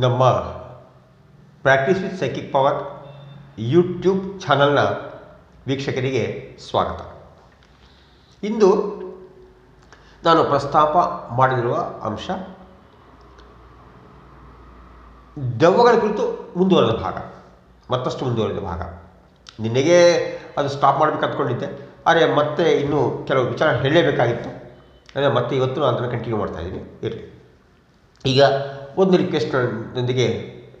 ನಮ್ಮ practice with psychic power YouTube ಚಾನಲ್ನ ವೀಕ್ಷಕರಿಗೆ ಸ್ವಾಗತ. ಇಂದು ನಾನು ಪ್ರಸ್ತಾಪ ಮಾಡಲಿರುವ ಅಂಶ ದೆವ್ವಗಳ ಕುರಿತು ಮುಂದುವರೆದ ಭಾಗ, ಮತ್ತಷ್ಟು ಮುಂದುವರೆದ ಭಾಗ. ನಿನ್ನೆಗೆ ಅದು ಸ್ಟಾಪ್ ಮಾಡಬೇಕು ಅಂದ್ಕೊಂಡಿದ್ದೆ, ಆದರೆ ಮತ್ತೆ ಇನ್ನೂ ಕೆಲವು ವಿಚಾರ ಹೇಳಲೇಬೇಕಾಗಿತ್ತು. ಅಂದರೆ ಮತ್ತೆ ಇವತ್ತು ನಾನು ಅದನ್ನು ಕಂಟಿನ್ಯೂ ಮಾಡ್ತಾಯಿದ್ದೀನಿ ಇರಲಿ. ಈಗ ಒಂದು ರಿಕ್ವೆಸ್ಟ್ನೊಂದಿಗೆ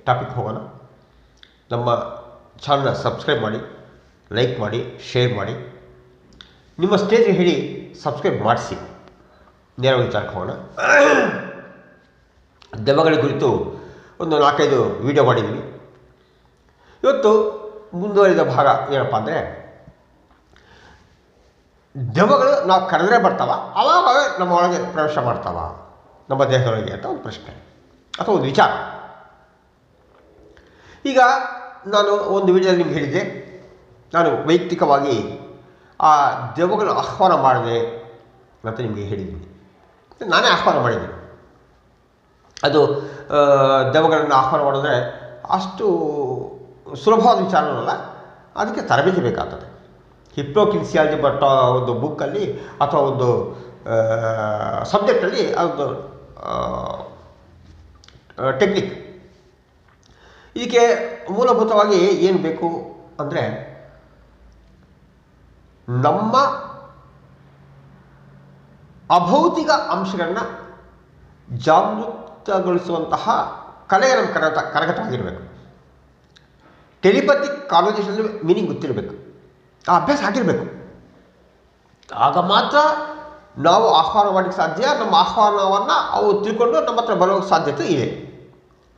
ಟಾಪಿಕ್ ಹೋಗೋಣ. ನಮ್ಮ ಚಾನಲ್ನ ಸಬ್ಸ್ಕ್ರೈಬ್ ಮಾಡಿ ಲೈಕ್ ಮಾಡಿ ಶೇರ್ ಮಾಡಿ. ನಿಮ್ಮ ಸ್ನೇಹಿತರಿಗೆ ಹೇಳಿ ಸಬ್ಸ್ಕ್ರೈಬ್ ಮಾಡಿಸಿ. ನೇರವಾಗಿ ವಿಚಾರಕ್ಕೆ ಹೋಗೋಣ. ದೆವ್ವಗಳ ಕುರಿತು ಒಂದು ನಾಲ್ಕೈದು ವಿಡಿಯೋ ಮಾಡಿದ್ದೀವಿ ಇವತ್ತು ಮುಂದುವರಿದ ಭಾಗ ಏನಪ್ಪ ಅಂದರೆ, ದೆವ್ವಗಳು ನಾವು ಕರೆದ್ರೆ ಬರ್ತಾವ, ಅವಾಗ ಅವೇ ನಮ್ಮ ಒಳಗೆ ಪ್ರವೇಶ ಮಾಡ್ತಾವ, ನಮ್ಮ ದೇಹದೊಳಗೆ ಅಂತ ಒಂದು ಪ್ರಶ್ನೆ. ಅಥವಾ ಒಂದು ವಿಚಾರ. ಈಗ ನಾನು ಒಂದು ವಿಡಿಯೋ ನಿಮ್ಗೆ ಹೇಳಿದೆ ನಾನು ವೈಯಕ್ತಿಕವಾಗಿ ಆ ದೆವ್ವಗಳನ್ನು ಆಹ್ವಾನ ಮಾಡಿದೆ ಅಂತ ನಿಮಗೆ ಹೇಳಿದ್ದೀನಿ. ನಾನೇ ಆಹ್ವಾನ ಮಾಡಿದ್ದೀನಿ ಅದು ದೆವ್ವಗಳನ್ನು ಆಹ್ವಾನ ಮಾಡಿದ್ರೆ ಅಷ್ಟು ಸುಲಭವಾದ ವಿಚಾರವಲ್ಲ, ಅದಕ್ಕೆ ತರಬೇತಿ ಬೇಕಾಗ್ತದೆ. ಹಿಪ್ನೋಕಿನ್ಸಿಯಾಲಜಿ ಬಟ್ ಒಂದು ಬುಕ್ಕಲ್ಲಿ ಅಥವಾ ಒಂದು ಸಬ್ಜೆಕ್ಟಲ್ಲಿ ಅದೊಂದು ಟೆಕ್ನಿಕ್ ಇದಕ್ಕೆ ಮೂಲಭೂತವಾಗಿ ಏನು ಬೇಕು ಅಂದರೆ ನಮ್ಮ ಅಭೌತಿಕ ಅಂಶಗಳನ್ನ ಜಾಗೃತಗೊಳಿಸುವಂತಹ ಕಲೆ ನಮ್ಮ ಕರಗತ, ಕರಗತವಾಗಿರಬೇಕು. ಟೆಲಿಪತಿಕ್ ಕಾನ್ವರ್ಜೇಷನ್ ಮೀನಿಂಗ್ ಗೊತ್ತಿರಬೇಕು. ಆ ಅಭ್ಯಾಸ ಆಗಿರಬೇಕು ಆಗ ಮಾತ್ರ ನಾವು ಆಹ್ವಾನ ಮಾಡಲಿಕ್ಕೆ ಸಾಧ್ಯ, ನಮ್ಮ ಆಹ್ವಾನವನ್ನು ಅವು ತಿಳ್ಕೊಂಡು ನಮ್ಮ ಹತ್ರ ಬರೋ ಸಾಧ್ಯತೆ ಇದೆ.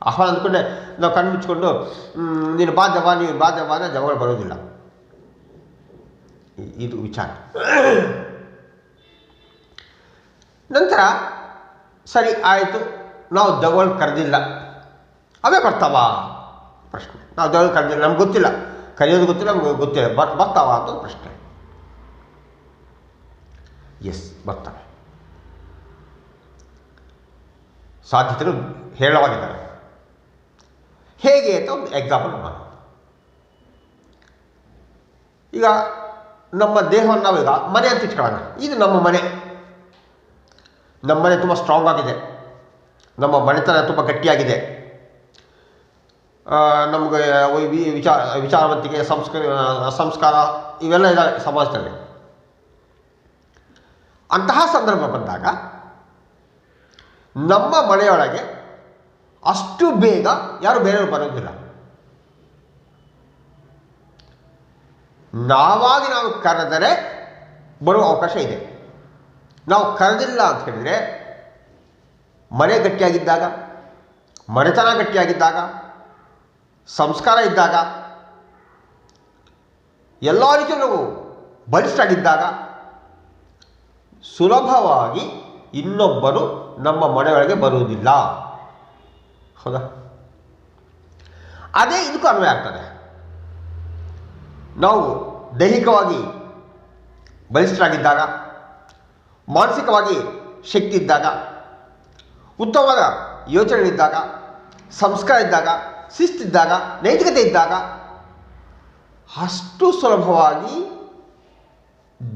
ಆಹ್ವಾನ ಅಂದ್ಕೊಂಡೆ ನಾವು ಕಣ್ಣು ಮುಚ್ಕೊಂಡು "ಹ್ಮ್, ನೀನು ಬಾ ನೀನು ಬಾ ಅಂದರೆ ದವಗಳು ಬರೋದಿಲ್ಲ. ಇದು ವಿಚಾರ. ನಂತರ ಸರಿ ಆಯಿತು ನಾವು ದವಗಳು ಕರೆದಿಲ್ಲ. ಅವೇ ಬರ್ತಾವ? ಪ್ರಶ್ನೆ. ನಾವು ದವಗಳು ಕರೆದಿಲ್ಲ ನಮ್ಗೆ ಗೊತ್ತಿಲ್ಲ. ಕರೆಯೋದು ಗೊತ್ತಿಲ್ಲ ನಮ್ಗೆ ಗೊತ್ತಿಲ್ಲ. ಬರ್ ಬರ್ತಾವ ಅಂತ ಪ್ರಶ್ನೆ. ಎಸ್ ಬರ್ತವೆ ಸಾಧ್ಯತೆಗಳು ಹೇರಳವಾಗಿದ್ದಾವೆ. ಹೇಗೆ ಅಂತ ಒಂದು ಎಕ್ಸಾಂಪಲ್ ಮಾಡೋಣ. ಈಗ ನಮ್ಮ ದೇಹವನ್ನು ನಾವೀಗ ಮನೆ ಅಂತ ಇಟ್ಕೊಳ್ಳೋಣ. ಇದು ನಮ್ಮ ಮನೆ. ನಮ್ಮ ಮನೆ ತುಂಬ ಸ್ಟ್ರಾಂಗ್ ಆಗಿದೆ. ನಮ್ಮ ಮನೆತನ ತುಂಬ ಗಟ್ಟಿಯಾಗಿದೆ. ನಮಗೆ ವಿಚಾರ, ವಿಚಾರವಂತಿಕೆ, ಸಂಸ್ಕೃ, ಸಂಸ್ಕಾರ ಇವೆಲ್ಲ ಇದ್ದಾವೆ ಸಮಾಜದಲ್ಲಿ. ಅಂತಹ ಸಂದರ್ಭ ಬಂದಾಗ ನಮ್ಮ ಮನೆಯೊಳಗೆ ಅಷ್ಟು ಬೇಗ ಯಾರು ಬೇರೆಯವರು ಬರೋದಿಲ್ಲ. ನಾವಾಗಿ ನಾವು ಕರೆದರೆ ಬರುವ ಅವಕಾಶ ಇದೆ. ನಾವು ಕರೆದಿಲ್ಲ ಅಂತ ಹೇಳಿದರೆ, ಮನೆ ಗಟ್ಟಿಯಾಗಿದ್ದಾಗ, ಮನೆತನ ಗಟ್ಟಿಯಾಗಿದ್ದಾಗ, ಸಂಸ್ಕಾರ ಇದ್ದಾಗ, ಎಲ್ಲ ರೀತಿಯೂ ನಾವು ಬಲಿಷ್ಠಾಗಿದ್ದಾಗ ಸುಲಭವಾಗಿ ಇನ್ನೊಬ್ಬರು ನಮ್ಮ ಮನೆಯೊಳಗೆ ಬರುವುದಿಲ್ಲ. ಹೌದಾ. ಅದೇ ಇದಕ್ಕೂ ಅನ್ವಯ ಆಗ್ತದೆ. ನಾವು ದೈಹಿಕವಾಗಿ ಬಲಿಷ್ಠರಾಗಿದ್ದಾಗ, ಮಾನಸಿಕವಾಗಿ ಶಕ್ತಿ ಇದ್ದಾಗ ಉತ್ತಮವಾದ ಇದ್ದಾಗ ಸಂಸ್ಕಾರ ಇದ್ದಾಗ, ಶಿಸ್ತಿದ್ದಾಗ, ನೈತಿಕತೆ ಇದ್ದಾಗ, ಅಷ್ಟು ಸುಲಭವಾಗಿ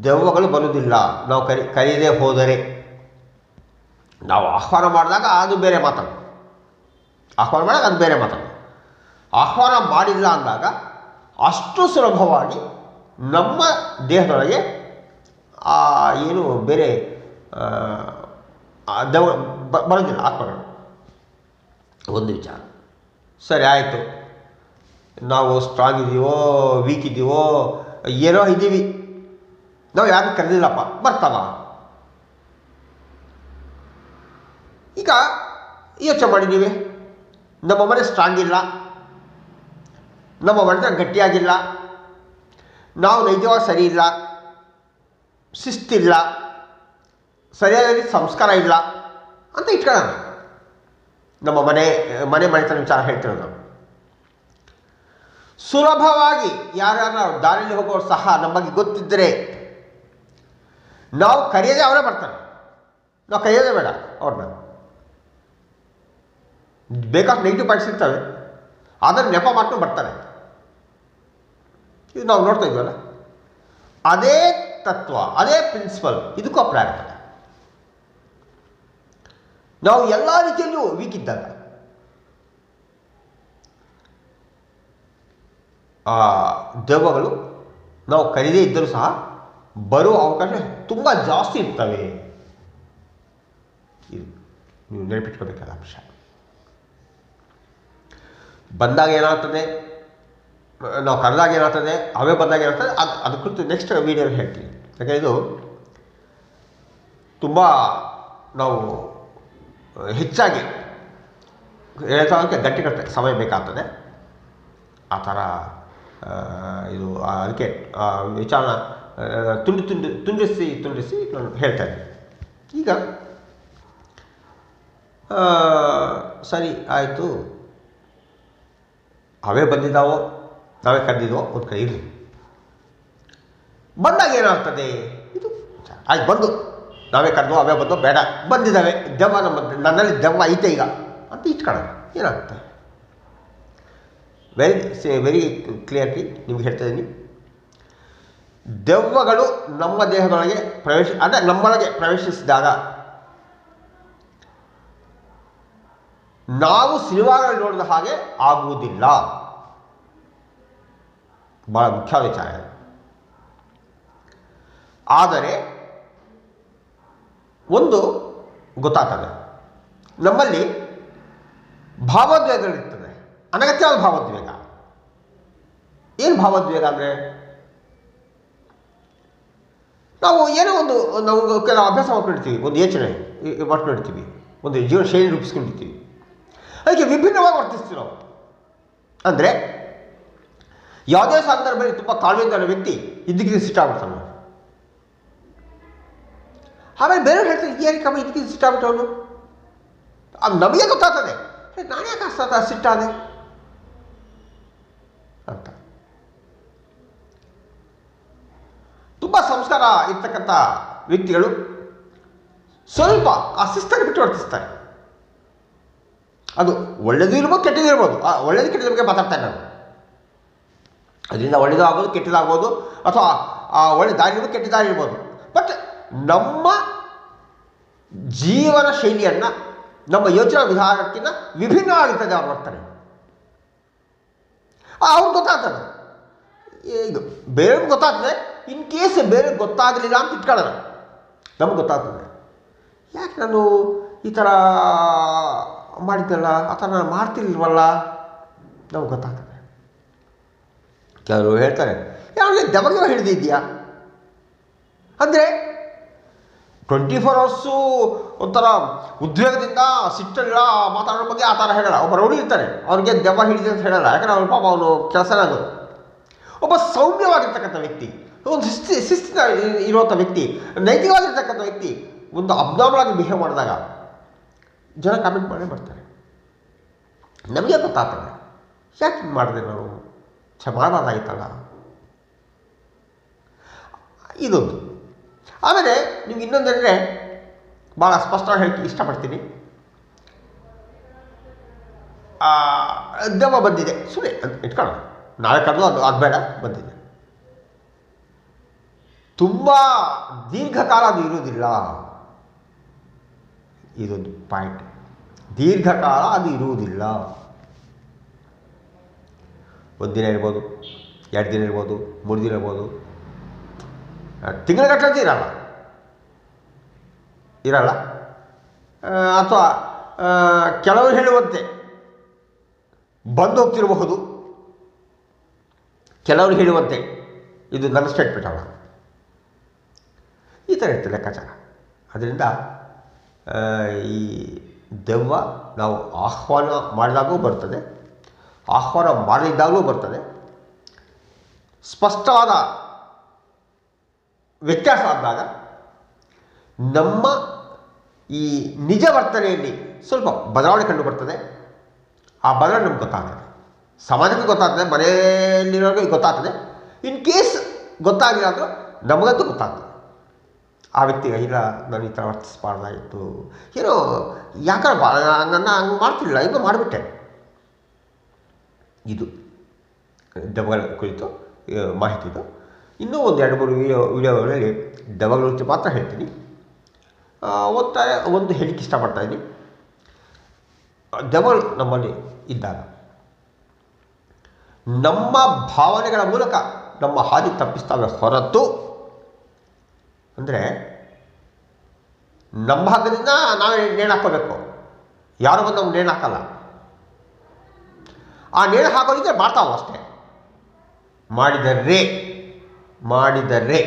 ದೆವ್ವಗಳು ಬರುವುದಿಲ್ಲ. ನಾವು ಕರಿ ಕರೆಯದೇ ಹೋದರೆ. ನಾವು ಆಹ್ವಾನ ಮಾಡಿದಾಗ ಅದು ಬೇರೆ ಮಾತನ್ನು ಆಹ್ವಾನ ಮಾಡೋಕೆ ಅದು ಬೇರೆ ಮಾತನ್ನು ಆಹ್ವಾನ ಮಾಡಿಲ್ಲ ಅಂದಾಗ ಅಷ್ಟು ಸುಲಭವಾಗಿ ನಮ್ಮ ದೇಹದೊಳಗೆ ಏನು ಬೇರೆ ದವ ಬರೋದಿಲ್ಲ ಆತ್ಮಗಳು ಒಂದು ವಿಚಾರ. ಸರಿ, ಆಯಿತು. ನಾವು ಸ್ಟ್ರಾಂಗ್ ಇದ್ದೀವೋ ವೀಕ್ ಇದ್ದೀವೋ ಏನೋ ಇದ್ದೀವಿ. ನಾವು ಯಾರು ಕರೆದಿಲ್ಲಪ್ಪ, ಬರ್ತಾವ. ಈಗ ಯೋಚನೆ ಮಾಡಿ ನೀವೇ. ನಮ್ಮ ಮನೆ ಸ್ಟ್ರಾಂಗ್ ಇಲ್ಲ. ನಮ್ಮ ಮನೆ ಗಟ್ಟಿಯಾಗಿಲ್ಲ. ನಾವು ನೈಜವಾಗಿ ಸರಿ ಇಲ್ಲ. ಶಿಸ್ತಿಲ್ಲ. ಸರಿಯಾದ ಸಂಸ್ಕಾರ ಇಲ್ಲ ಅಂತ ಇಟ್ಕೊಳ್ಳೋಣ. ನಮ್ಮ ಮನೆ ಮನೆ ಮನೆತನ ವಿಚಾರ ಹೇಳ್ತಿರೋದು ಸುಲಭವಾಗಿ ಯಾರ್ಯಾರು ದಾರಿಯಲ್ಲಿ ಹೋಗೋರು ಸಹ ನಮಗೆ ಗೊತ್ತಿದ್ದರೆ ನಾವು ಕರೆಯದೇ ಅವರೇ ಬರ್ತಾರೆ. ನಾವು ಕರೆಯೋದೇ ಬೇಡ ಅವ್ರನ್ನ. ಬೇಕಾದ ನೆಗೆಟಿವ್ ಪಾಯಿಂಟ್ಸ್ ಇರ್ತವೆ ಆದರೆ ನೆಪ ಮಾಡ್ಕೊಂಡು ಬರ್ತಾರೆ. ಇದು ನಾವು ನೋಡ್ತಾ ಇದ್ವಲ್ಲ? ಅದೇ ತತ್ವ, ಅದೇ ಪ್ರಿನ್ಸಿಪಲ್ ಇದಕ್ಕೂ ಅಪ್ಲೈ ಆಗ್ತದೆ. ನಾವು ಎಲ್ಲ ರೀತಿಯಲ್ಲೂ ವೀಕ್ ಇದ್ದಾಗ ದೆವ್ವಗಳು ನಾವು ಕರೀದೇ ಇದ್ದರೂ ಸಹ ಬರುವ ಅವಕಾಶ ತುಂಬ ಜಾಸ್ತಿ ಇರ್ತವೆ. ಇದು ನೀವು ನೆನಪಿಟ್ಕೋಬೇಕಾದ ಅಂಶ. ಬಂದಾಗ ಏನಾಗ್ತದೆ? ನಾವು ಕರೆದಾಗ ಏನಾಗ್ತದೆ? ಅವೇ ಬಂದಾಗ ಏನಾಗ್ತದೆ? ಅದು ಅದ್ರ ಕುರಿತು ನೆಕ್ಸ್ಟ್ ವೀಡಿಯೋಲಿ ಹೇಳ್ತೀನಿ. ಯಾಕೆ ಇದು ತುಂಬ ನಾವು ಹೆಚ್ಚಾಗಿ ಹೇಳ್ತಾವಂತೆ ಗಟ್ಟಿ ಕಟ್ಟ ಸಮಯ ಬೇಕಾಗ್ತದೆ. ಆ ಥರ ಇದು ಅದಕ್ಕೆ ವಿಚಾರ ತುಂಡು ತುಂಡು, ತುಂಡಿಸಿ ತುಂಡಿಸಿ ನಾನು ಹೇಳ್ತಾ ಇದ್ದೆ ಈಗ ಸರಿ, ಆಯಿತು. ಅವೇ ಬಂದಿದ್ದಾವೋ? ನಾವೇ ಕರೆದಿದ್ದೋ ಒಂದು ಕಡೆ ಇರಲಿ. ಬಂದಾಗ ಏನಾಗ್ತದೆ? ಇದು ಆಯ್ತು, ಬಂದು. ನಾವೇ ಕರೆದು ಅವೇ ಬಂದು ಬೇಡ. ಬಂದಿದ್ದಾವೆ. ದೆವ್ವ ನಮ್ಮ, ನನ್ನಲ್ಲಿ ದೆವ್ವ ಐತೆ ಈಗ. ಅಂತ ಇಟ್ಕೊಳ್ಳೋಣ. ಏನಾಗುತ್ತೆ? ವೆರಿ ವೆರಿ ಕ್ಲಿಯರ್ಲಿ ನಿಮ್ಗೆ ಹೇಳ್ತಾ ಇದ್ದೀನಿ. ದೆವ್ವಗಳು ನಮ್ಮ ದೇಹದೊಳಗೆ ಪ್ರವೇಶ, ಅಂದರೆ ನಮ್ಮೊಳಗೆ ಪ್ರವೇಶಿಸಿದಾಗ ನಾವು ಸಿನಿಮಾಗಳಲ್ಲಿ ನೋಡಿದ ಹಾಗೆ ಆಗುವುದಿಲ್ಲ. ಬಹಳ ಮುಖ್ಯ ವಿಚಾರ ಆದರೆ ಒಂದು ಗೊತ್ತಾಗ್ತದೆ. ನಮ್ಮಲ್ಲಿ ಭಾವೋದ್ವೇಗಗಳಿರ್ತದೆ. ಅನಗತ್ಯವಾದ ಭಾವೋದ್ವೇಗ. ಏನು ಭಾವೋದ್ವೇಗ ಅಂದರೆ? ನಾವು ಏನೋ ಒಂದು, ನಾವು ಕೆಲವು ಅಭ್ಯಾಸ ಮಾಡ್ಕೊಂಡಿರ್ತೀವಿ, ಒಂದು ಯೋಚನೆ ಮಾಡ್ಕೊಂಡಿರ್ತೀವಿ, ಒಂದು ಜೀವನ ಶೈಲಿ ರೂಪಿಸ್ಕೊಂಡಿರ್ತೀವಿ. ಅದಕ್ಕೆ ವಿಭಿನ್ನವಾಗಿ ವರ್ತಿಸ್ತೀವಿ ನಾವು ಅಂದರೆ ಯಾವುದೇ ಸಂದರ್ಭದಲ್ಲಿ ತುಂಬ ತಾಳ್ಮೆಯಿಂದ ವ್ಯಕ್ತಿ ಇದ್ದಕ್ಕಿದ್ದು ಸಿಟ್ಟಾಗ್ಬಿಡ್ತಾನೆ ಆಗ್ಬಿಡ್ತಾನ ಆಮೇಲೆ ಬೇರೆ ಹೇಳ್ತಾರೆ ಏನಕ್ಕಮ್ಮ ಇದಕ್ಕಿದ್ದು ಸಿಟ್ಟಾಗ್ಬಿಟ್ಟು ಆಗ್ಬಿಟ್ಟವನು ಅದು ನಮಗೆ ಗೊತ್ತಾಗ್ತದೆ. ನಾನೇ ಕಷ್ಟ ಸಿಟ್ಟಾದೆ ಅಂತ. ತುಂಬ ಸಂಸ್ಕಾರ ಇರ್ತಕ್ಕಂಥ ವ್ಯಕ್ತಿಗಳು ಸ್ವಲ್ಪ ಆ ಶಿಸ್ತನ್ನು ಬಿಟ್ಟು ವರ್ತಿಸ್ತಾರೆ. ಅದು ಒಳ್ಳೆಯದು ಇರ್ಬೋದು, ಕೆಟ್ಟದ್ದು ಇರ್ಬೋದು. ಆ ಒಳ್ಳೆಯದು ಕೆಟ್ಟದ ಬಗ್ಗೆ ಮಾತಾಡ್ತಾರೆ ನಾನು ಅದರಿಂದ ಒಳ್ಳೆಯದು ಆಗ್ಬೋದು ಕೆಟ್ಟದಾಗ್ಬೋದು ಅಥವಾ, ಆ, ಒಳ್ಳೆ ದಾರಿ ಇರ್ಬೋದು, ಕೆಟ್ಟ ದಾರಿ ಇರ್ಬೋದು. ಬಟ್ ನಮ್ಮ ಜೀವನ ಶೈಲಿಯನ್ನು, ನಮ್ಮ ಯೋಚನಾ ವಿಧಾನಕ್ಕಿಂತ ವಿಭಿನ್ನವಾಗಿರ್ತದೆ ಅವ್ರು ಬರ್ತಾರೆ ಅವ್ರಿಗೆ ಗೊತ್ತಾಗ್ತದೆ. ಇದು ಬೇರೆ ಗೊತ್ತಾಗ್ತದೆ, ಇನ್ ಕೇಸ್ ಬೇರೆ ಗೊತ್ತಾಗಲಿಲ್ಲ ಅಂತ ಇಟ್ಕೊಳ್ಳೋಣ ನಮ್ಗೆ ಗೊತ್ತಾಗ್ತದೆ. ಯಾಕೆ ನಾನು ಈ ಥರ ಮಾಡಿದ್ದಲ್ಲ ಆ ಥರ ನಾನು ಮಾಡ್ತಿಲ್ವಲ್ಲ? ನಮ್ಗೆ ಗೊತ್ತಾಗ್ತದೆ. ಕೆಲವರು ಹೇಳ್ತಾರೆ ಯಾವಾಗ ದೆಮಗೆ ಹಿಡಿದಿದ್ಯಾ ಅಂದರೆ ಟ್ವೆಂಟಿ ಫೋರ್ ಅವರ್ಸು ಒಂಥರ ಉದ್ವೇಗದಿಂದ, ಸಿಟ್ಟಲ್ಲ ಮಾತಾಡೋ ಬಗ್ಗೆ ಆ ಥರ ಹೇಳಲ್ಲ. ಒಬ್ಬ ರೌಡಿ ಇರ್ತಾರೆ ಅವ್ರಿಗೆ ದೆವ್ವ ಹಿಡಿದೆ ಅಂತ ಹೇಳಲ್ಲ. ಯಾಕಂದ್ರೆ ಅವ್ರ ಪಾಪ ಅವನು ಕೆಲಸನೇ ಆಗೋದು. ಒಬ್ಬ ಸೌಮ್ಯವಾಗಿರ್ತಕ್ಕಂಥ ವ್ಯಕ್ತಿ, ಒಂದು ಶಿಸ್ತಿ, ಶಿಸ್ತಿನ ಇರುವಂಥ ವ್ಯಕ್ತಿ, ನೈತಿಕವಾಗಿರ್ತಕ್ಕಂಥ ವ್ಯಕ್ತಿ, ಒಂದು ಅಬ್ನಾರ್ಮಲ್ ಆಗಿ ಬಿಹೇವ್ ಮಾಡಿದಾಗ ಜನ ಕಾಮೆಂಟ್ ಮಾಡೇ ಮಾಡ್ತಾರೆ ನಮಗೆ ಗೊತ್ತಾಗ್ತದೆ ಯಾಕೆ ಮಾಡಿದೆ ನಾನು ಮಾಡಬಾರ್ದಾಗಿತ್ತಲ್ಲ ಇದೊಂದು. ಆಮೇಲೆ ನಿಮ್ಗೆ ಇನ್ನೊಂದಂದರೆ ಭಾಳ ಸ್ಪಷ್ಟವಾಗಿ ಹೇಳಕ್ಕೆ ಇಷ್ಟಪಡ್ತೀನಿ. ದೆವ್ವ ಬಂದಿದೆ. ಸುಮ್ಮನೆ ಇಟ್ಕೊಳ್ಳೋಣ. ನಾಳೆ ಕರೆದು ಅದು ಆಗಬೇಡ, ಬಂದಿದೆ. ತುಂಬ ದೀರ್ಘಕಾಲ ಅದು ಇರುವುದಿಲ್ಲ. ಇದೊಂದು ಪಾಯಿಂಟ್. ದೀರ್ಘಕಾಲ ಅದು ಇರುವುದಿಲ್ಲ. ಒಂದು ದಿನ ಇರ್ಬೋದು, ಎರಡು ದಿನ ಇರ್ಬೋದು, ಮೂರು ದಿನ ಇರ್ಬೋದು. ತಿಂಗಳಗಟ್ಟಲೆ ಇರಲ್ಲ. ಇರಲ್ಲ. ಅಥವಾ ಕೆಲವರು ಹೇಳುವಂತೆ ಬಂದು ಹೋಗ್ತಿರಬಹುದು ಕೆಲವರು ಹೇಳುವಂತೆ ಇದು ನನ್ನ ಸ್ಟೇಟ್ಮೆಂಟ್ ಅಲ್ಲ. ಈ ಥರ ಇರ್ತದೆ ಲೆಕ್ಕಾಚಾರ. ಅದರಿಂದ ಈ ದೆವ್ವ ನಾವು ಆಹ್ವಾನ ಮಾಡಿದಾಗೂ ಬರ್ತದೆ. ಆಹ್ವಾನ ಮಾಡದಿದ್ದಾಗಲೂ ಬರ್ತದೆ. ಸ್ಪಷ್ಟವಾದ ವ್ಯತ್ಯಾಸ ಆದಾಗ ನಮ್ಮ ಈ ನಿಜ ವರ್ತನೆಯಲ್ಲಿ ಸ್ವಲ್ಪ ಬದಲಾವಣೆ ಕಂಡು ಬರ್ತದೆ. ಆ ಬದಲಾವಣೆ ನಮ್ಗೆ ಗೊತ್ತಾಗ್ತದೆ. ಸಮಾಜಕ್ಕೆ ಗೊತ್ತಾಗ್ತದೆ, ಮನೆಯಲ್ಲಿರೋರಿಗೆ ಗೊತ್ತಾಗ್ತದೆ. ಇನ್ ಕೇಸ್ ಗೊತ್ತಾಗಿಲ್ಲ ಅಂದರೂ ನಮಗಂತೂ ಗೊತ್ತಾಗ್ತದೆ. ಆ ವ್ಯಕ್ತಿಗೆ ಇಲ್ಲ ನಾನು ಈ ಥರ ವರ್ತಿಸ್ಬಾರ್ದಾಗಿತ್ತು ಏನೋ ಯಾಕಂದ್ರೆ ಬಾ ನನ್ನ ಹಂಗೆ ಮಾಡ್ತಿಲ್ಲ ಹಿಂಗೆ ಮಾಡಿಬಿಟ್ಟೆ. ಇದು ಡಬಲ್ ಕುರಿತು ಮಾಹಿತಿ ಇದು. ಇನ್ನೂ ಒಂದು ಎರಡು ಮೂರು ವಿಡಿಯೋ ವಿಡಿಯೋಗಳಲ್ಲಿ ಡಬಲ್ ಕುರಿತು ಮಾತ್ರ ಹೇಳ್ತೀನಿ. ಒತ್ತಾಯ ಒಂದು ಹೇಳಿಕೆ ಇಷ್ಟಪಡ್ತಾ ಇದ್ದೀನಿ. ಡಬಲ್ ನಮ್ಮಲ್ಲಿ ಇದ್ದಾಗ, ನಮ್ಮ ಭಾವನೆಗಳ ಮೂಲಕ ನಮ್ಮ ಹಾದಿ ತಪ್ಪಿಸ್ತಾವೆ ಹೊರತು ಅಂದರೆ ನಮ್ಮ ಭಾಗದಿಂದ ನಾವೇ ನೇಣು ಹಾಕೋಬೇಕು ಯಾರು ಬಂದು ನಮ್ಗೆ ನೇಣು ಹಾಕಲ್ಲ. ಆ ನೇಣು ಹಾಕೋದಿದ್ರೆ ಮಾಡ್ತಾವ ಅಷ್ಟೇ. ಮಾಡಿದರೆ ಮಾಡಿದರೆ.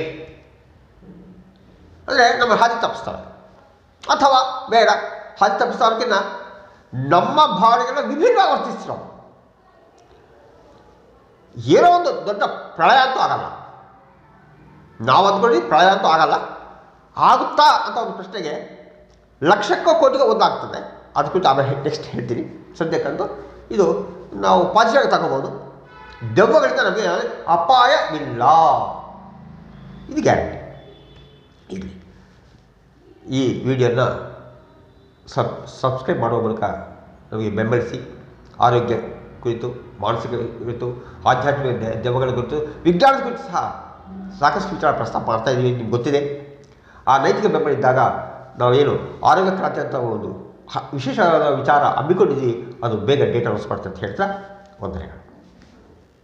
ಅಂದರೆ ನಮ್ಮ ಹಾದಿ ತಪ್ಪಿಸ್ತವೆ ಅಥವಾ ಬೇಡ, ಹಾದಿ ತಪ್ಪಿಸ್ತವ್ರಕ್ಕಿಂತ ನಮ್ಮ ಭಾವನೆಗಳನ್ನ ವಿಭಿನ್ನವಾಗಿ ವರ್ತಿಸ್ತಾರೆ. ಏನೋ ಒಂದು ದೊಡ್ಡ ಪ್ರಳಯ ಅಂತೂ ಆಗಲ್ಲ. ನಾವು ಅಂದ್ಕೊಳ್ಳಿ ಪ್ರಳಯ ಅಂತೂ ಆಗಲ್ಲ. ಆಗುತ್ತಾ ಅಂತ ಒಂದು ಪ್ರಶ್ನೆಗೆ ಲಕ್ಷಕ್ಕೋ ಕೋಟಿಗೆ ಒಂದಾಗ್ತದೆ. ಅದು ಕುರಿತು ಆಮೇಲೆ ನೆಕ್ಸ್ಟ್ ಹೇಳ್ತೀನಿ. ಸದ್ಯಕ್ಕಂತೂ ಇದು ನಾವು ಪಾಸಿಟಿವ್ ತಗೋಬೋದು. ದೆವ್ವಗಳಿಂದ ನಮಗೆ ಅಪಾಯವಿಲ್ಲ. ಇದು ಗ್ಯಾರಂಟಿ. ಇಲ್ಲಿ ಈ ವಿಡಿಯೋನ ಸಬ್ ಸಬ್ಸ್ಕ್ರೈಬ್ ಮಾಡುವ ಮೂಲಕ ನಮಗೆ ಬೆಂಬಲಿಸಿ, ಆರೋಗ್ಯ ಕುರಿತು, ಮಾನಸಿಕ ಕುರಿತು, ಆಧ್ಯಾತ್ಮಿಕ ದೆವ್ವಗಳ ಕುರಿತು, ವಿಜ್ಞಾನದ ಕುರಿತು ಸಹ ಸಾಕಷ್ಟು ವಿಚಾರ ಪ್ರಸ್ತಾಪ ಮಾಡ್ತಾ ಇದ್ದೀವಿ ನಿಮ್ಗೆ ಗೊತ್ತಿದೆ. ಆ ನೈತಿಕ ಬೆಂಬಲ ಇದ್ದಾಗ ನಾವೇನು ಆರೋಗ್ಯ ಕ್ರಾಂತಿ ಅಂತ ಒಂದು ವಿಶೇಷವಾದ ವಿಚಾರ ಹಮ್ಮಿಕೊಂಡಿದ್ದೀವಿ, ಅದು ಬೇಗ ಡೇಟಾ ಬರ್ತದೆ ಅಂತ ಹೇಳ್ತಾ ವಂದನೆಗಳು